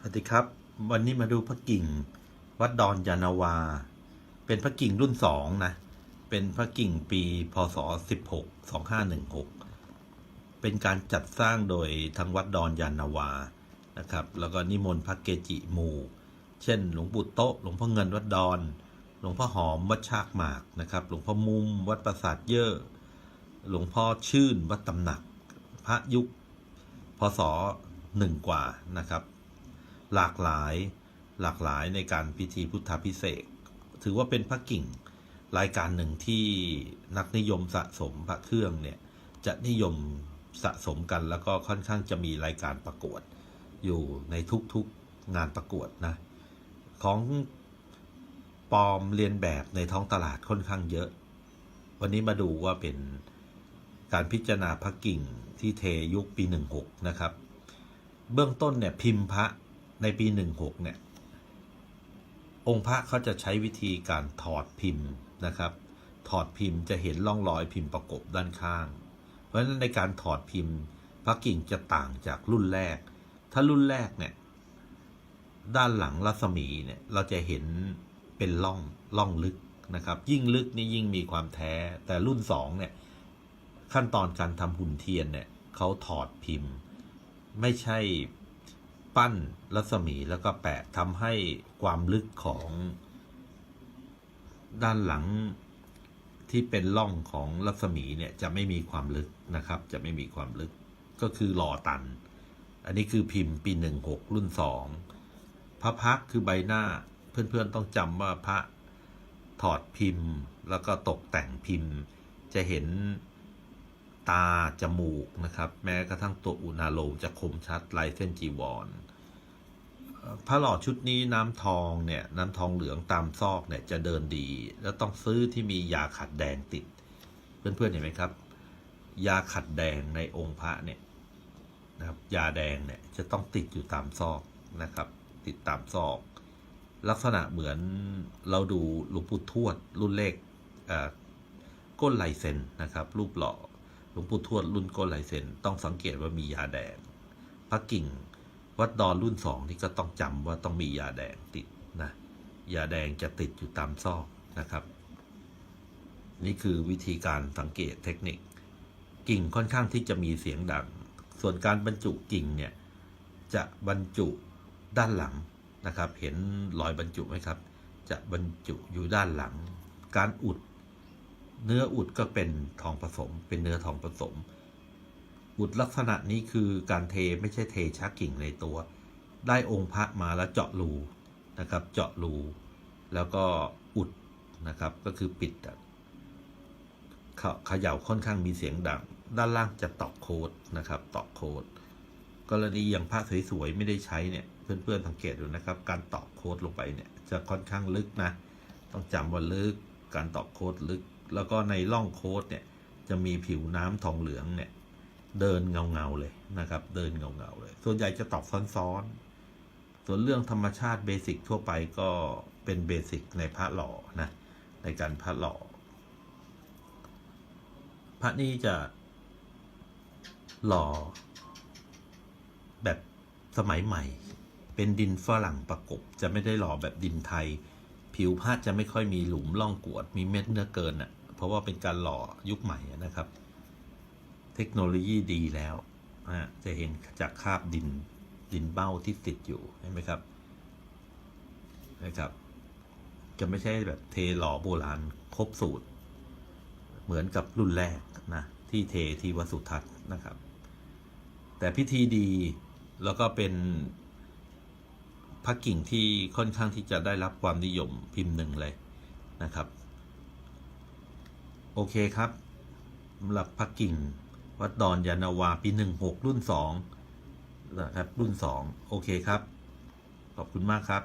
สวัสดีครับ วันนี้มาดูพระกิ่ง วัดดอนยานาวา เป็นพระกิ่งรุ่นสองนะ เป็นพระกิ่งปีพศ 16 2516 เป็นการจัดสร้างโดยทางวัดดอนยานาวานะครับ แล้วก็นิมนต์พระเกจิหมู่ เช่น หลวงปู่โต๊ะหลวงพ่อเงินวัดดอน หลวงพ่อหอมวัดชากหมากนะครับ หลวงพ่อมุมวัดปราสาทเยอะหลวงพ่อชื่นวัดตำหนัก พระยุคพศหนึ่งกว่านะครับ หลากหลายหลากหลายในการพิธีพุทธพิเศษถือว่าเป็นพระกิ่งรายการหนึ่งที่นักนิยมสะสมพระเครื่องเนี่ยจะนิยมสะสมกันแล้วก็ค่อนข้างจะมีรายการประกวด อยู่ในทุกๆงานประกวดนะของปลอมเรียนแบบในท้องตลาดค่อนข้างเยอะ วันนี้มาดูว่าเป็นการพิจารณาพระกิ่งที่เทยุคปี 16 นะครับ เบื้องต้นเนี่ยพิมพ์พระ ในปี 16 เนี่ย องค์พระเขาจะใช้วิธีการถอดพิมพ์นะครับ ถอดพิมพ์จะเห็นร่องรอยพิมพ์ประกบด้านข้าง เพราะฉะนั้นในการถอดพิมพ์ พระกิ่งจะต่างจากรุ่นแรก ถ้ารุ่นแรกเนี่ย ด้านหลังรัศมีเนี่ยเราจะเห็นเป็นร่องร่องลึกนะครับ ยิ่งลึกนี่ยิ่งมีความแท้ แต่รุ่นสองเนี่ยขั้นตอนการทำหุ่นเทียนเนี่ยเขาถอดพิมพ์ ไม่ใช่ ปั้นรัศมีแล้วก็แปะทำให้ความลึกของด้านหลังที่เป็นร่องของรัศมีเนี่ยจะไม่มีความลึกนะครับ จะไม่มีความลึกก็คือหล่อตัน อันนี้คือพิมพ์ปีหนึ่งหกรุ่นสองพระพักคือใบหน้าเพื่อนๆต้องจำว่าพระถอดพิมพ์ แล้วก็ตกแต่งพิมพ์ จะเห็น ตา จมูกนะครับ แม้กระทั่งตัวอุณาโลมจะคมชัดลายเส้นจีวรพระหล่อชุดนี้น้ำทองเนี่ยน้ำทองเหลืองตามซอกเนี่ยจะเดินดี แล้วต้องซื้อที่มียาขัดแดงติด เพื่อนๆเห็นไหมครับ ยาขัดแดงในองค์พระเนี่ยนะครับยาแดงเนี่ยจะต้องติดอยู่ตามซอกนะครับ ติดตามซอก ลักษณะเหมือนเราดูหลวงปู่ทวดรุ่นเลขเอ่อก้นลายเซ็นนะครับ รูปหล่อ หลวงปู่ทวดรุ่นก้นลายเซ็นต้องสังเกตว่ามียาแดง พระกิ่งวัดดอนรุ่นสองนี่ก็ต้องจำว่าต้องมียาแดงติดนะยาแดงจะติดอยู่ตามซอกนะครับ นี่คือวิธีการสังเกตเทคนิค กิ่งค่อนข้างที่จะมีเสียงดัง ส่วนการบรรจุกิ่งเนี่ยจะบรรจุด้านหลังนะครับ เห็นรอยบรรจุไหมครับ จะบรรจุอยู่ด้านหลัง การอุด เนื้ออุดก็เป็นทองผสม เป็นเนื้อทองผสม อุดลักษณะนี้คือการเทไม่ใช่เทชักกิ่งในตัว ได้องค์พระมาแล้วเจาะรูนะครับ เจาะรูแล้วก็อุดนะครับ ก็คือปิดเขขย่าค่อนข้างมีเสียงดัง ด้านล่างจะตอกโคดนะครับตอกโคดกรณีอย่างพระสวยๆไม่ได้ใช้เนี่ยเพื่อนๆสังเกตดูนะครับ การตอกโคดลงไปเนี่ยจะค่อนข้างลึกนะ ต้องจำว่าลึกการตอกโคดลึก แล้วก็ในร่องโค้ดเนี่ยจะมีผิวน้ำทองเหลืองเนี่ย เดินเงาเงาๆเลยนะครับ เดินเงาเงาๆเลย ส่วนใหญ่จะตอกซ้อนๆ ส่วนเรื่องธรรมชาติเบสิกทั่วไปก็เป็นเบสิกในพระหล่อนะในการพระหล่อพระนี้จะหล่อแบบสมัยใหม่ เป็นดินฝรั่งประกบ จะไม่ได้หล่อแบบดินไทย ผิวพระจะไม่ค่อยมีหลุมร่องกวด มีเม็ดเนื้อเกินอะ เพราะว่าเป็นการหล่อยุคใหม่นะครับ เทคโนโลยีดีแล้วะจะเห็นจากคราบดินดินเบ้าที่ติดอยู่เห็นไหมครับนะครับ จะไม่ใช่แบบเทหล่อโบราณครบสูตร เหมือนกับรุ่นแรกนะที่เทที่วัสุทัศน์นะครับ แต่พิธีดีแล้วก็เป็นพระกิ่งที่ค่อนข้างที่จะได้รับความนิยมพิมพ์หนึ่งเลยนะครับ โอเคครับสำหรับพระกิ่ง วัดดอนยานาวาปีหนึ่งหกรุ่นสองนะครับรุ่นสองโอเคครับ ขอบคุณมากครับ